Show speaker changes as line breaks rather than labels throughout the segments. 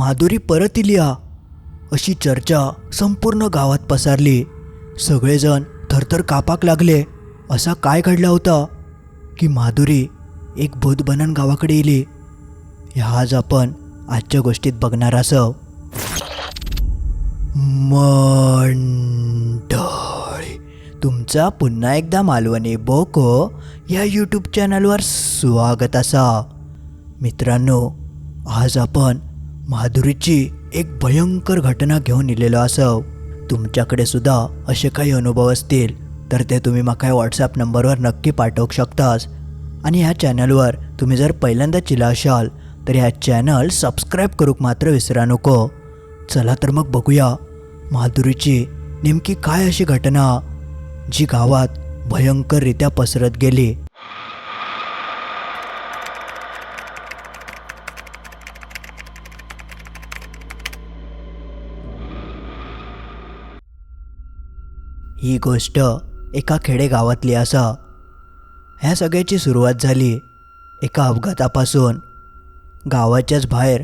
माधुरी परत इली हा अशी चर्चा संपूर्ण गावात पसरली. सगळेजण थरथर कापाक लागले. असा काय घडला होता? की माधुरी एक भूत बनन गावाकडे इली. ह्या आज आपण आजच्या गोष्टीत बघणार असव. मंडळी तुमचा पुन्हा एकदा मालवणी बोको या यूट्यूब चॅनलवर स्वागत असा. मित्रांनो आज आपण माधुरीची एक भयंकर घटना घेऊन इलेलो असव. तुमच्याकडे सुद्धा असे काही अनुभव असतील तर ते तुम्ही माका व्हॉट्सॲप नंबरवर नक्की पाठवू शकतास. आणि ह्या चॅनलवर तुम्ही जर पहिल्यांदा चिला असाल तर ह्या चॅनल सबस्क्राईब करूक मात्र विसरा नको. चला तर मग बघूया माधुरीची नेमकी काय अशी घटना जी गावात भयंकररित्या पसरत गेली. ही गोष्ट एका खेडेगावातली असा. ह्या सगळ्याची सुरुवात झाली एका अपघातापासून. गावाच्याच बाहेर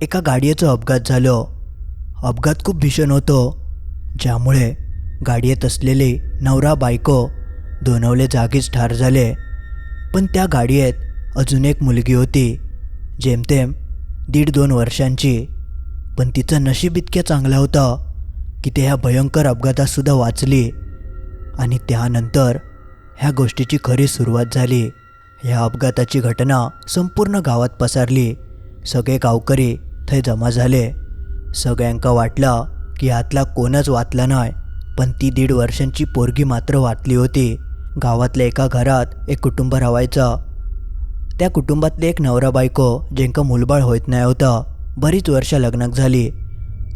एका गाडयेचो अपघात झालो. अपघात खूप भीषण होतो ज्यामुळे गाडीत असलेले नवरा बायको दोनवले जागीच ठार झाले. पण त्या गाडीत अजून एक मुलगी होती जेमतेम दीड दोन वर्षांची. पण तिचं नशीब इतक्या चांगला होता की ते ह्या भयंकर अपघातातसुद्धा वाचली. आणि त्यानंतर ह्या गोष्टीची खरी सुरुवात झाली. ह्या अपघाताची घटना संपूर्ण गावात पसरली. सगळे गावकरी थंय जमा झाले. सगळ्यांका वाटला की यातला कोणच वाचला नाही पण ती दीड वर्षांची पोरगी मात्र वाचली होती. गावातल्या एका घरात एक कुटुंब रावायचा त्या कुटुंबातले एक नवरा बायको ज्यांका मुलबाळ होत नाही होता बरीच वर्ष लग्नाक झाली.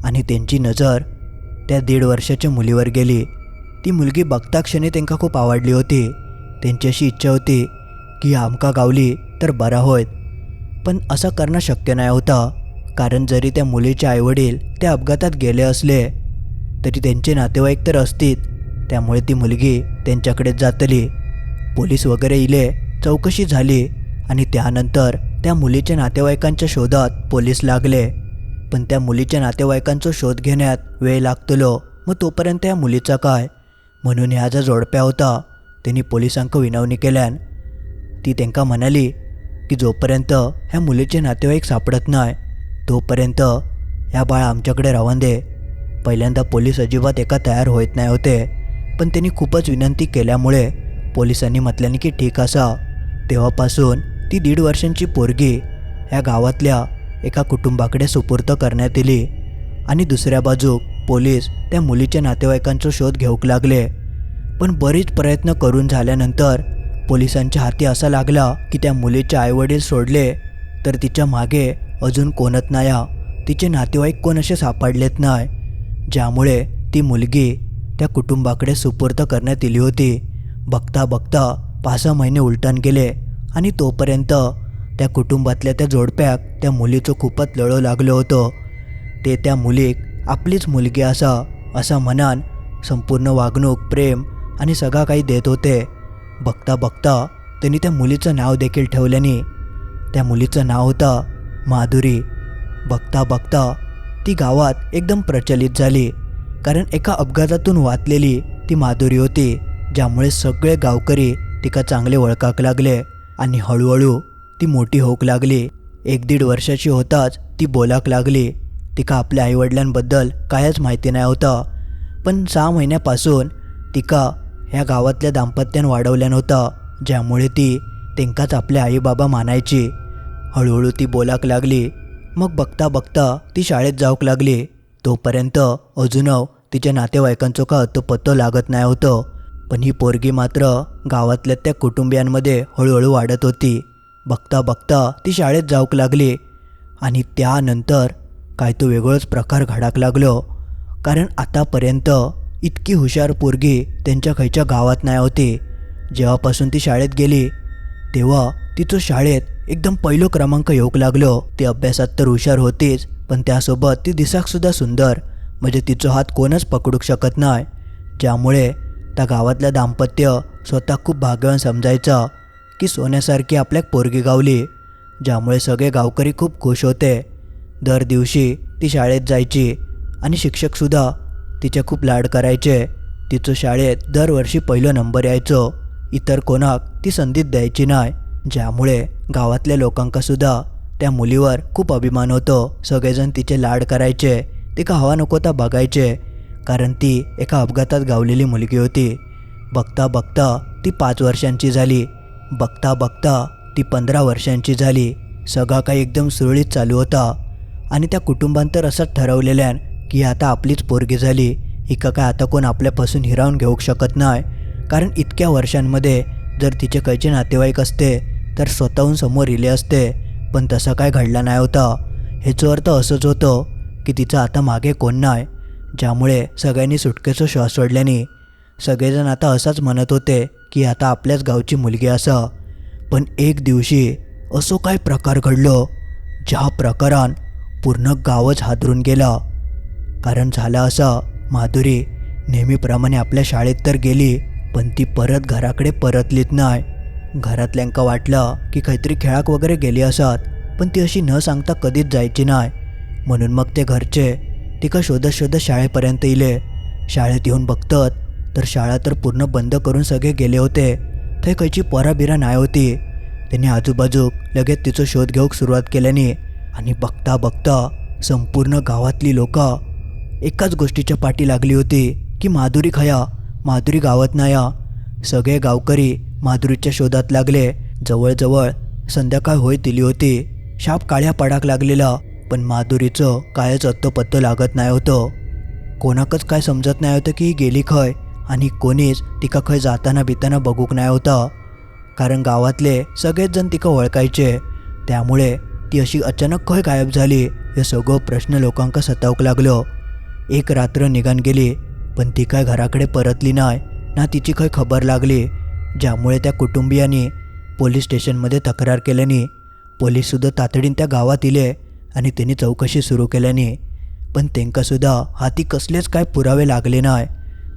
आणि त्यांची नजर त्या दीड वर्षाच्या मुलीवर गेली. ती मुलगी बघता क्षणी त्यांका खूप आवडली होती. त्यांच्याशी इच्छा होती की आमका गावली तर बरा होत पण असं करणं शक्य नाही होता. कारण जरी त्या मुलीचे आईवडील त्या अपघातात गेले असले तरी त्यांचे नातेवाईक तर असतील. त्यामुळे ती मुलगी त्यांच्याकडेच जातली. पोलीस वगैरे इले चौकशी झाली आणि त्यानंतर त्या मुलीच्या नातेवाईकांच्या शोधात पोलीस लागले. पण त्या मुलीच्या नातेवाईकांचा शोध घेण्यात वेळ लागतलो. मग तोपर्यंत या मुलीचा काय? म्हणून ह्या जोडप्या होता त्यांनी पोलिसांक विनवणी केल्यान ती त्यांका म्हणाली की जोपर्यंत ह्या मुलीचे नातेवाईक सापडत नाही तोपर्यंत ह्या बाळ आमच्याकडे राहून दे. पहिल्यांदा पोलीस अजिबात एका तयार होत नाही होते पण त्यांनी खूपच विनंती केल्यामुळे पोलिसांनी म्हटल्याने की ठीक असा. तेव्हापासून ती दीड वर्षांची पोरगी ह्या गावातल्या एका कुटुंबाकडे सुपूर्त करण्यात आली आणि दुसऱ्या बाजूक पोलीस त्या मुलीच्या नातेवाईकांचा शोध घेऊक लागले. पण बरीच प्रयत्न करून झाल्यानंतर पोलिसांच्या हाती असा लागला की त्या मुलीचे आईवडील सोडले. तर तिच्यामागे अजून कोणत नाया? तिचे नातेवाईक कोण असे सापडलेत नाही ज्यामुळे ती मुलगी त्या कुटुंबाकडे सुपूर्त करण्यात आली होती. बघता बघता पाच सहा महिने उलटून गेले आणि तोपर्यंत त्या कुटुंबातल्या त्या जोडप्याक त्या मुलीचं खूपच लळो लागलो होतं. ते त्या मुलीक आपलीच मुलगी असा असा मनान संपूर्ण वागणूक प्रेम आणि सगळा काही देत होते. बघता बघता त्यांनी त्या मुलीचं नाव देखील ठेवल्याने त्या मुलीचं नाव होतं माधुरी. बघता बघता ती गावात एकदम प्रचलित झाली कारण एका अपघातातून वाचलेली ती माधुरी होती ज्यामुळे सगळे गावकरी तिका चांगले ओळखाक लागले आणि हळूहळू ती मोठी होक लागली. एक दीड वर्षाची होताच ती बोलाक लागली. तिका आपल्या आईवडिलांबद्दल कायच माहिती नाही होतं. पण सहा महिन्यापासून तिका ह्या गावातल्या दाम्पत्यान वाढवल्या होता ज्यामुळे ती तेंकाच आपले आईबाबा मानायची. हळूहळू ती बोलाक लागली. मग बघता बघता ती शाळेत जाऊक लागली. तोपर्यंत अजूनव तिच्या नातेवाईकांचं का पत्तो लागत नाही होतं. पण ही पोरगी मात्र गावातल्या त्या कुटुंबियांमध्ये हळूहळू वाढत होती. बघता बघता ती शाळेत जाऊक लागली. आणि त्यानंतर काय तो वेगळंच प्रकार घडाक लागलो. कारण आतापर्यंत इतकी हुशार पोरगी त्यांच्या खयच्या गावात नाही होती. जेव्हापासून ती शाळेत गेली तेव्हा तिचं शाळेत एकदम पहिलो क्रमांक येऊक लागलो. ती अभ्यासात तर हुशार होतीच पण त्यासोबत ती दिसाकसुद्धा सुंदर. म्हणजे तिचा हात कोणच पकडूक शकत नाही. ज्यामुळे त्या गावातलं दाम्पत्य स्वतः खूप भाग्यवान समजायचं. की सोन्यासारखी आपल्याक पोरगी गावली ज्यामुळे सगळे गावकरी खूप खुश होते. दर दिवशी ती शाळेत जायची आणि शिक्षकसुद्धा तिचे खूप लाड करायचे. तिचं शाळेत दरवर्षी पहिलं नंबर यायचो. इतर कोणाक ती संधीत द्यायची नाही ज्यामुळे गावातल्या लोकांकासुद्धा त्या मुलीवर खूप अभिमान होतो. सगळेजण तिचे लाड करायचे तिका हवा नकोता बघायचे कारण ती एका अपघातात गावलेली मुलगी होती. बघता बघता ती पाच वर्षांची झाली. बघता बघता ती पंधरा वर्षांची झाली. सगळा काही एकदम सुरळीत चालू होता. आणि त्या कुटुंबांत तर असंच ठरवलेल्यान की आता आपलीच पोरगी झाली. हिका काय आता कोण आपल्यापासून हिरावून घेऊ शकत नाही. कारण इतक्या वर्षांमध्ये जर तिचे खयचे नातेवाईक असते तर स्वतःहून समोर इले असते. पण तसं काय घडला नाही होता. ह्याचं अर्थ असंच होतं की तिचं आता मागे कोण नाही. ज्यामुळे सगळ्यांनी सुटकेचा श्वास सोडल्याने. सगळेजण आता असंच म्हणत होते की आता आपल्याच गावची मुलगी असा. पण एक दिवशी असो काय प्रकार घडलो ज्या प्रकारान पूर्ण गावच हादरून गेला. कारण झालं असं माधुरी नेहमीप्रमाणे आपल्या शाळेत तर गेली पण ती परत घराकडे परतलीत नाही. घरातल्यांका वाटलं की काहीतरी खेळाक वगैरे गेली असत पण ती अशी न सांगता कधीच जायची नाही. म्हणून मग ते घरचे तिका शोधत शोधत शाळेपर्यंत इले. शाळेत येऊन बघतात तर शाळा तर पूर्ण बंद करून सगळे गेले होते. थंय खंयची पराबिरा नाही होती. त्यांनी आजूबाजूक लगेच तिचो शोध घेऊक सुरुवात केल्याने आणि बघता बघता संपूर्ण गावातली लोक एकाच गोष्टीच्या पाठी लागली होती की माधुरी खया माधुरी गावात नाया. सगळे गावकरी माधुरीच्या शोधात लागले. जवळजवळ संध्याकाळ होय दिली होती. शाप काळ्या पडाक लागलेला पण माधुरीचं कायच अत्तपत्त लागत नाही होतं. कोणाकच काय समजत नाही होतं की ही गेली खय. आणि कोणीच तिका खंय जाताना बिताना बघूक नाही होता. कारण गावातले सगळेच जण तिका ओळखायचे त्यामुळे ती अशी अचानक खंय गायब झाली हे सगळं प्रश्न लोकांका सतावक लागलो. एक रात्र निघान गेली पण ती काय घराकडे परतली नाही ना तिची खंय खबर लागली. ज्यामुळे त्या कुटुंबियांनी पोलीस स्टेशनमध्ये तक्रार केल्याने पोलीससुद्धा तातडीन त्या गावात इले आणि त्यांनी चौकशी सुरू केल्याने. पण त्यांकासुद्धा हाती कसलेच काय पुरावे लागले नाही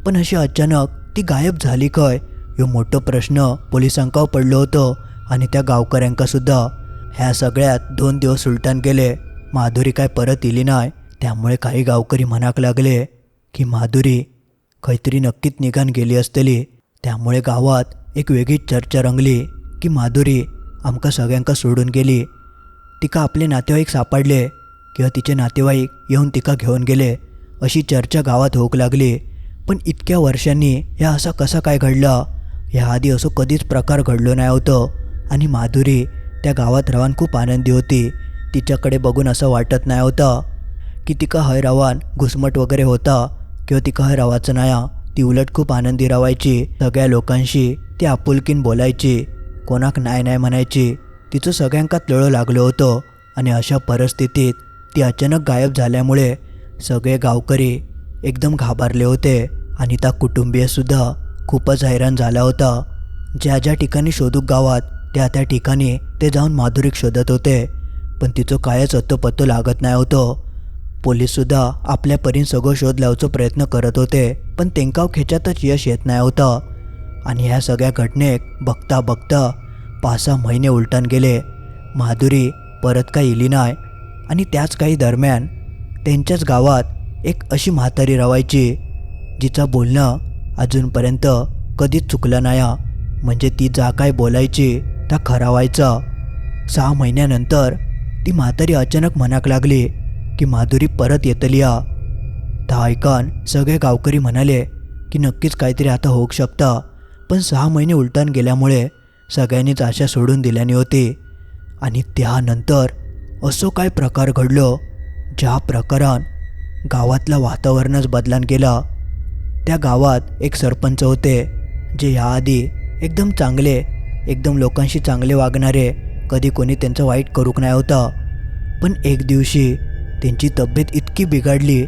पण अशी अचानक ती गायब झाली काय? ह्यो मोठो प्रश्न पोलिसांका पडलो होतो आणि त्या गावकऱ्यांका सुद्धा. ह्या सगळ्यात दोन दिवस उलटान गेले माधुरी काय परत इली नाय त्यामुळे काही गावकरी म्हणाक लागले की माधुरी खैतरी नक्कीच निघान गेली असतली. त्यामुळे गावात एक वेगळीच चर्चा रंगली की माधुरी आमका सगळ्यांका सोडून गेली. तिका आपले नातेवाईक सापडले किंवा तिचे नातेवाईक येऊन तिका घेऊन गेले. अशी चर्चा गावात होऊक लागली. पण इतक्या वर्षांनी ह्या असा कसा काय घडला? ह्याआधी असं कधीच प्रकार घडलो नाही होतं. आणि माधुरी त्या गावात रवान खूप आनंदी होती. तिच्याकडे बघून असं वाटत नाही होतं की तिका हय रवान घुसमट वगैरे होता किंवा तिका हय रावाचं नाही. ती उलट खूप आनंदी रावायची. सगळ्या लोकांशी ती आपुलकीन बोलायची. कोणाक नाही नाही म्हणायची. तिचं सगळ्यांकात लळं लागलं होतं. आणि अशा परिस्थितीत ती अचानक गायब झाल्यामुळे सगळे गावकरी एकदम घाबरले होते आणि त्या कुटुंबीयसुद्धा खूपच हैराण झाला होता. ज्या ज्या ठिकाणी शोधूक गावात त्या त्या ठिकाणी ते जाऊन माधुरीक शोधत होते. पण तिचं कायच अत्तोपत्तो लागत नाही होतं. पोलीससुद्धा आपल्या परीन सगळं शोध लावचा प्रयत्न करत होते पण तेंकाव खेच्यातच यश येत नाही होतं. आणि ह्या सगळ्या घटनेक बघता बघता पाच सहा महिने उलटून गेले. माधुरी परत काय इली नाही आणि त्याच काही दरम्यान त्यांच्याच गावात एक अशी म्हातारी रवायची जिचा बोलणं अजूनपर्यंत कधीच चुकलं नाही म्हणजे ती जा काय बोलायची त्या खरा व्हायचा सहा महिन्यानंतर ती म्हातारी अचानक म्हणाक लागली की माधुरी परत येतली या त्या ऐकान सगळे गावकरी म्हणाले की नक्कीच काहीतरी आता होऊ शकता. पण सहा महिने उलटून गेल्यामुळे सगळ्यांनीच आशा सोडून दिल्याने होती. आणि त्यानंतर असो काय प्रकार घडलो ज्या प्रकारान गावातलं वातावरणच बदलान गेला. त्या गावात एक सरपंच होते जे ह्याआधी एकदम चांगले एकदम लोकांशी चांगले वागणारे कधी कोणी त्यांचं वाईट करूक नाही होता. पण एक दिवशी त्यांची तब्येत इतकी बिघडली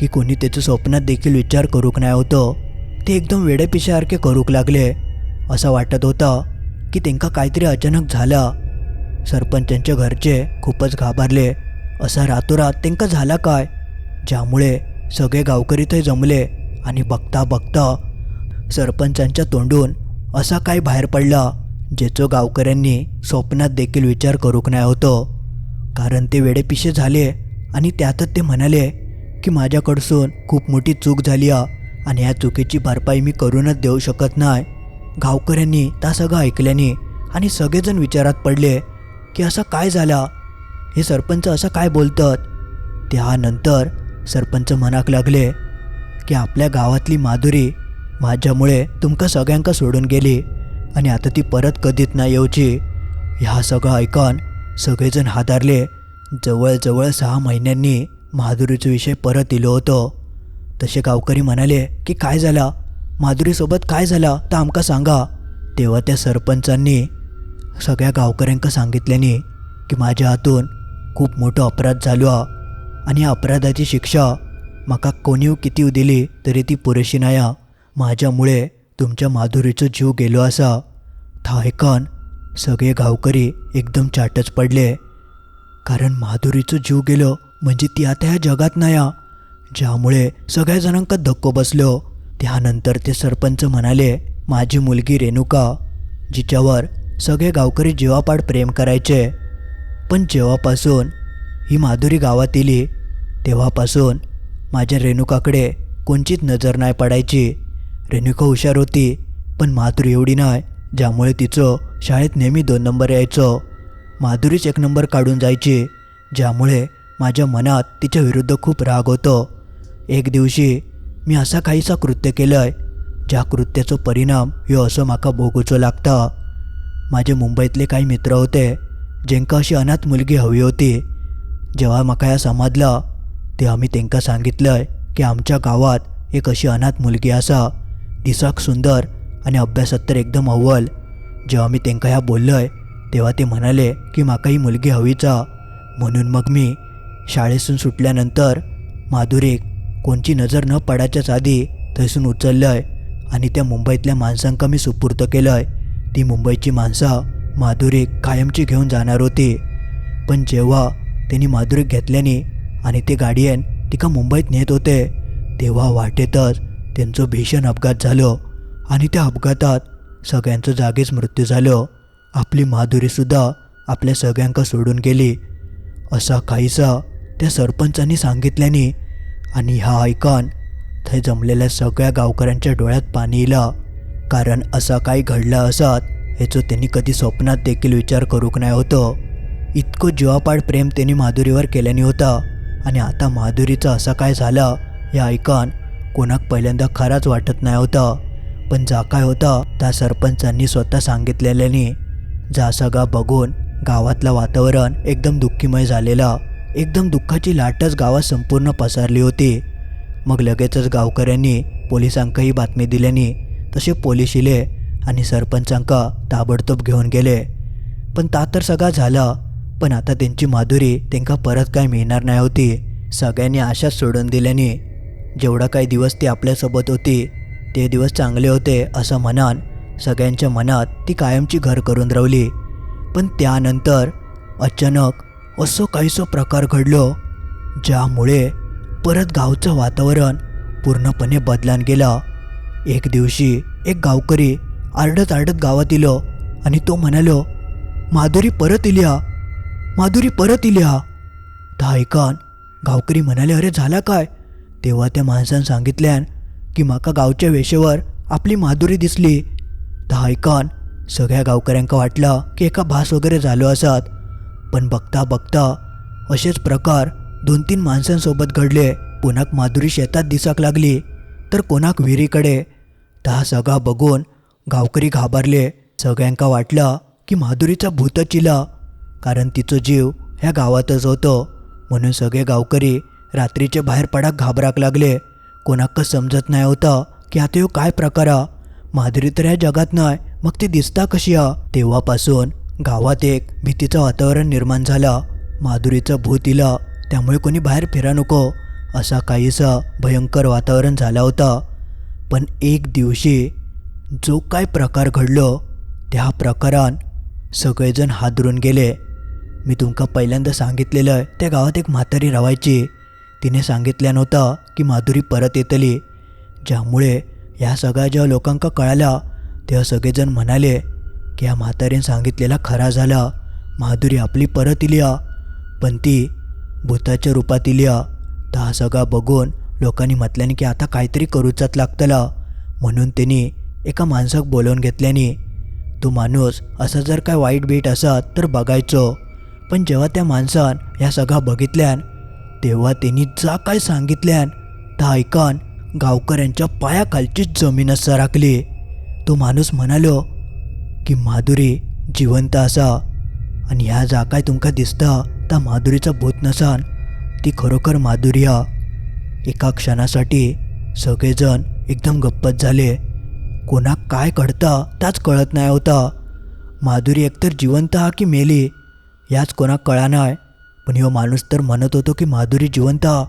की कोणी त्याचं स्वप्नात देखील विचार करूक नाही होतं. ते एकदम वेडेपिशासारखे करूक लागले. असं वाटत होतं की त्यांका काहीतरी अचानक झालं. सरपंचांच्या घरचे खूपच घाबरले. असा रातोरात त्यांका झाला काय? ज्यामुळे सगळे गावकरी ते जमले आणि बघता बघता सरपंचांच्या तोंडून असा काय बाहेर पडला ज्याचं गावकऱ्यांनी स्वप्नात देखील विचार करूक नाही होतो. कारण ते वेडेपिशे झाले आणि त्यातच ते म्हणाले की माझ्याकडसून खूप मोठी चूक झाली आणि या चुकीची भरपाई मी करूनच देऊ शकत नाही. गावकऱ्यांनी त्या सगळं ऐकल्याने आणि सगळेजण विचारात पडले की असं काय झाला? हे सरपंच असं काय बोलतात? त्यानंतर सरपंच मनाक लागले की आपल्या गावातली माधुरी माझ्यामुळे तुमका सगळ्यांका सोडून गेली आणि आता ती परत कधीच नाही येऊची. ह्या सगळं ऐकून सगळेजण हादारले. जवळजवळ सहा महिन्यांनी माधुरीचा विषय परत इलो होतो. तसे गावकरी म्हणाले की काय झाला? माधुरीसोबत काय झाला? तर आमका सांगा. तेव्हा त्या सरपंचांनी सगळ्या गावकऱ्यांका सांगितल्याने की माझ्या हातून खूप मोठं अपराध झालो. हा आणि अपराधाची शिक्षा म्हाका कोणीव किती दिली तरी ती पुरेशी नाही माझ्यामुळे तुमच्या माधुरीचो जीव गेलो असा था ऐकन सगळे गावकरी एकदम चाटच पडले. कारण माधुरीचो जीव गेलो म्हणजे ती आता ह्या जगात नाही ज्यामुळे सगळ्या जणांका धक्को बसलो. त्यानंतर ते सरपंच म्हणाले माझी मुलगी रेणुका जिच्यावर सगळे गावकरी जेवापाड प्रेम करायचे. पण जेव्हापासून ही माधुरी गावात येली तेव्हापासून माझ्या रेणुकाकडे कोणचीच नजर नाही पडायची. रेणुका हुशार होती पण माधुरी एवढी नाही ज्यामुळे तिचं शाळेत नेहमी दोन नंबर यायचं. माधुरीच एक नंबर काढून जायची ज्यामुळे माझ्या मनात तिच्या विरुद्ध खूप राग होतो. एक दिवशी मी असा काहीसा कृत्य केलंय ज्या कृत्याचो परिणाम ह्यो असो म्हाका भोगूचो लागता. माझे मुंबईतले काही मित्र होते ज्यांका अशी अनाथ मुलगी हवी होती. जेव्हा म्हाका ह्या समाजला तेव्हा मी तेंकां सांगितलंय की आमच्या गावात एक अशी अनाथ मुलगी असा दिसाक सुंदर आणि अभ्यासात तर एकदम अव्वल. जेव्हा मी तेंका ह्या बोललंय तेव्हा ते म्हणाले की म्हाका ही मुलगी हवीचा. म्हणून मग मी शाळेसून सुटल्यानंतर माधुरीक कोणची नजर न पडायच्याच आधी थंयसून उचललंय आणि त्या मुंबईतल्या माणसांका मी सुपूर्त केलंय. ती मुंबईची माणसं माधुरीक कायमची घेऊन जाणार होती. पण जेव्हा त्यांनी माधुरीक घेतल्याने आणि ते गाडियन तिका मुंबईत नेत होते. तेव्हा वाटेतच त्यांचं भीषण अपघात झालो आणि त्या अपघातात सगळ्यांचं जागीच मृत्यू झालो. आपली माधुरीसुद्धा आपल्या सगळ्यांका सोडून गेली. असा काहीसा त्या सरपंचांनी सांगितल्याने आणि हा ऐकून थंय जमलेल्या सगळ्या गावकऱ्यांच्या डोळ्यात पाणी इला. कारण असा काही घडला असत ह्याचं त्यांनी कधी स्वप्नात देखील विचार करूक नाही होतं. इतकं जीवापाड प्रेम त्यांनी माधुरीवर केल्याने होता. आणि आता माधुरीचा असा काय झाला हे ऐकान कोणाक पहिल्यांदा खराच वाटत नाही होता. पण जा काय होता त्या सरपंचांनी स्वतः सांगितलेल्याने. जा सगळा बघून गावातलं वातावरण एकदम दुःखीमय झालेला. एकदम दुःखाची लाटच गावात संपूर्ण पसरली होती. मग लगेचच गावकऱ्यांनी पोलिसांकाही बातमी दिल्याने तसे पोलीस इले आणि सरपंचांका ताबडतोब घेऊन गेले. पण ता तर सगळा झाला. पण आता त्यांची माधुरी त्यांका परत काय मिळणार नाही होती. सगळ्यांनी आशाच सोडून दिल्याने जेवढा काही दिवस ती आपल्यासोबत होती ते दिवस चांगले होते असं म्हणान सगळ्यांच्या मनात ती कायमची घर करून रावली पण त्यानंतर अचानक असं काहीसो प्रकार घडलो ज्यामुळे परत गावचं वातावरण पूर्णपणे बदलान गेला. एक दिवशी एक गावकरी आरडत आरडत गावात इलो आणि तो म्हणालो माधुरी परत इल्या? माधुरी परत इली हा. ता ऐकान गावकरी म्हणाले अरे झाला काय? तेव्हा त्या माणसानं सांगितल्यान की म्हाका गावच्या वेशेवर आपली माधुरी दिसली. ता ऐकान सगळ्या गावकऱ्यांका वाटला की एका भास वगैरे झालो असत. पण बघता बघता असेच प्रकार दोन तीन माणसांसोबत घडले. कोणाक माधुरी शेतात दिसाक लागली तर कोणाक विहिरीकडे. ता सगळा बघून गावकरी घाबरले. सगळ्यांका वाटलं की माधुरीचा भूतचिला कारण तिचं जीव ह्या गावातच होतो. म्हणून सगळे गावकरी रात्रीचे बाहेर पडाक घाबराक लागले. कोणाक समजत नाही होतं की आता ह्यो काय प्रकार माधुरी तर ह्या जगात नाही मग ती दिसता कशी आ तेव्हापासून गावात एक भीतीचं वातावरण निर्माण झाला. माधुरीचं भूत इला त्यामुळे कोणी बाहेर फिरा नको. असा काहीसा भयंकर वातावरण झाला होता. पण एक दिवशी जो काय प्रकार घडलो त्या प्रकारान सगळेजण हादरून गेले. मी तुमका पहिल्यांदा सांगितलेलं आहे त्या गावात एक म्हातारी राहायची. तिने सांगितल्या नव्हता की माधुरी परत येतली. ज्यामुळे ह्या सगळ्या ज्या लोकांका कळाला तेव्हा सगळेजण म्हणाले की या म्हातारीने सांगितलेला खरा झाला. माधुरी आपली परत इली पण ती भूताच्या रूपात या तर हा सगळा बघून लोकांनी म्हटल्याने की आता काहीतरी करूचाच लागतला. म्हणून त्यांनी एका माणसाक बोलवून घेतल्याने तो माणूस असा जर काय वाईट बीट असा तर बघायचो. पण जेव्हा त्या माणसान ह्या सगळा बघितल्यान तेव्हा त्यांनी जा काय सांगितल्यान ता ऐकान गावकऱ्यांच्या पायाखालचीच जमीनच सराकली तो माणूस म्हणालो की माधुरी जिवंत असा आणि ह्या जा काय तुमका दिसता ता माधुरीचा भूत नसान ती खरोखर माधुरी हा. एका क्षणासाठी सगळेजण एकदम गप्पच झाले. कोणाक काय कळता त्याच कळत नाही होता. माधुरी एकतर जिवंत हा की मेली याच कोणाक कळा नाही पण ह्यो माणूस तर म्हणत होतो की माधुरी जिवंत हा.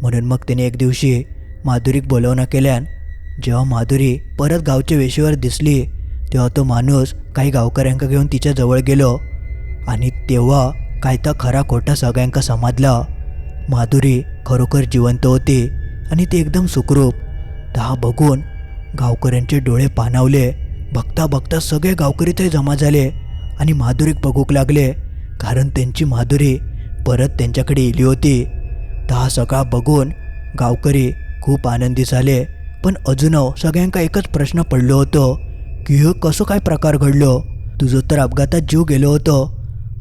म्हणून मग त्याने एक दिवशी माधुरीक बोलवणं केल्यान जेव्हा माधुरी परत गावच्या वेशीवर दिसली तेव्हा तो माणूस काही गावकऱ्यांका घेऊन तिच्या जवळ गेलो आणि तेव्हा काय तर खरा खोटा सगळ्यांका समजला. माधुरी खरोखर जिवंत होती आणि ती एकदम सुखरूप. दहा बघून गावकऱ्यांचे डोळे पाणावले. बघता बघता सगळे गावकरी ते जमा झाले आणि माधुरीक बघूक लागले. कारण त्यांची माधुरी परत त्यांच्याकडे येली होती. हा सगळा बघून गावकरी खूप आनंदी झाले पण अजून सगळ्यांका एकच प्रश्न पडलो होतो की हे कसं काय प्रकार घडलो? तुझं तर अपघातात जीव गेलो होतो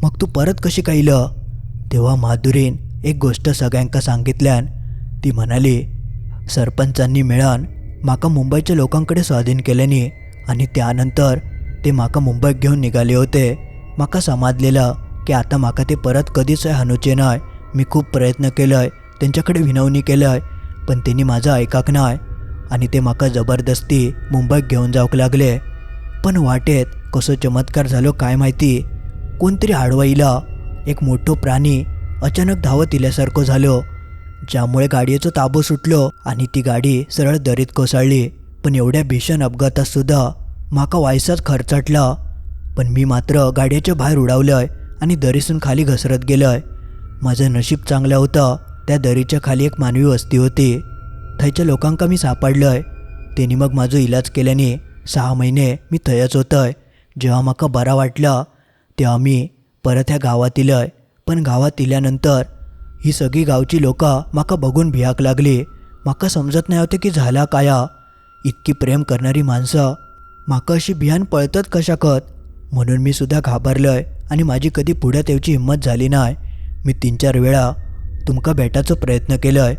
मग तू परत कशी काय इलं तेव्हा माधुरीन एक गोष्ट सगळ्यांका सांगितल्यान ती म्हणाली सरपंचांनी मिळून माका मुंबईच्या लोकांकडे स्वाधीन केल्याने आणि त्यानंतर ते माका मुंबईत घेऊन निघाले होते माका समाजलेलं की आता माका ते परत कधीच हाणूचे नाय. मी खूप प्रयत्न केलंय त्यांच्याकडे विनवणी केलंय पण त्यांनी माझं ऐकाक नाय. आणि ते माका जबरदस्ती मुंबईत घेऊन जाऊक लागले. पण वाटेत कसं चमत्कार झालो काय माहिती? कोणतरी आडवाईला एक मोठो प्राणी अचानक धावत इल्यासारखं झालो ज्यामुळे गाडीचं ताबो सुटलो आणि ती गाडी सरळ दरीत कोसळली. पण एवढ्या भीषण अपघातात सुद्धा माका वायसाच खर्चटला. पण मी मात्र गाड्याच्या बाहेर उडावलंय. आणि दरीसून खाली घसरत गेलंय. माझं नशीब चांगलं होतं. त्या दरीच्या खाली एक मानवी वस्ती होती. थंयच्या लोकांका मी सापडलंय. त्यांनी मग माझो इलाज केल्याने सहा महिने मी थंयच होतोय. जेव्हा म्हाका बरा वाटला तेव्हा मी परत ह्या गावात इलय. पण गावात इल्यानंतर ही सगळी गावची लोकां म्हाका बघून भियाक लागली. म्हाका समजत नाही होते की झाला काया. इतकी प्रेम करणारी माणसं म्हाका अशी भियान पळतत कशाकत? म्हणून मी सुद्धा घाबरलोय आणि माझी कधी पुढ्यात येवची हिंमत झाली नाही. मी तीन चार वेळा तुमका भेटायचो प्रयत्न केलोय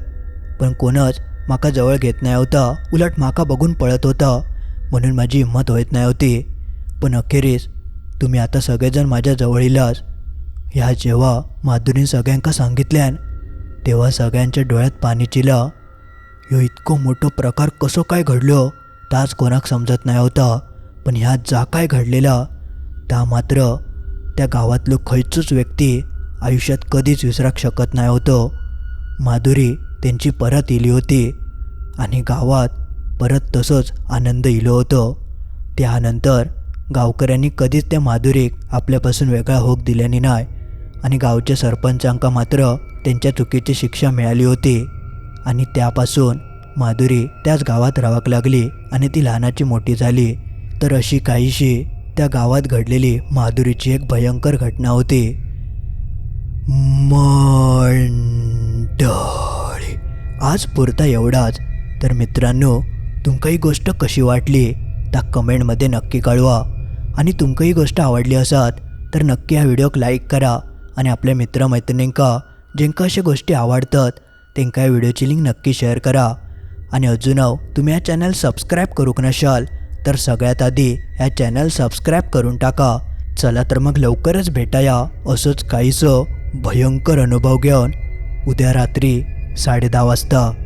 पण कोणच म्हाका जवळ घेत नाही होता. उलट माका बघून पळत होता म्हणून माझी हिंमत होत नाही होती. पण अखेरीस तुम्ही आता सगळेजण माझ्या जवळ इलास ह्या जेव्हा माधुरीन सगळ्यांका सांगितल्यान तेव्हा सगळ्यांच्या डोळ्यात पाणी चिला. ह्यो इतको मोठो प्रकार कसो काय घडलो ताच कोणाक समजत नाही होता. पण ह्यात जा काय घडलेला ता मात्र त्या गावातलो खंयचोच व्यक्ती आयुष्यात कधीच विसराक शकत नाही होतो. माधुरी त्यांची परत इली होती आणि गावात परत तसंच आनंद इलो होतो. त्यानंतर गावकऱ्यांनी कधीच त्या माधुरीक आपल्यापासून वेगळा होक दिल्याने नाही आणि गावच्या सरपंचांका मात्र त्यांच्या चुकीची शिक्षा मिळाली होती आणि त्यापासून माधुरी त्याच गावात राहावक लागली आणि ती लहानाची मोठी झाली. तर अशी काहीशी त्या गावात घडलेली माधुरीची एक भयंकर घटना होती. मंडळी. आज पुरता एवढाच. तर मित्रांनो तुमका ही गोष्ट कशी वाटली? त्या कमेंटमध्ये नक्की कळवा. आणि तुमका ही गोष्ट आवडली असत तर नक्की ह्या व्हिडिओक लाईक करा. आणि आपल्या मित्रमैत्रिणींका जेंका अशा गोष्टी आवडतात त्यांका या व्हिडिओची लिंक नक्की शेअर करा. आणि अजून तुम्ही हा चॅनल सबस्क्राईब करूक नशाल तर सगळ्यात आधी ह्या चॅनल सबस्क्राईब करून टाका. चला तर मग लवकरच भेटाया. असंच काहीसं भयंकर अनुभव घेऊन उद्या रात्री साडेदहा वाजता.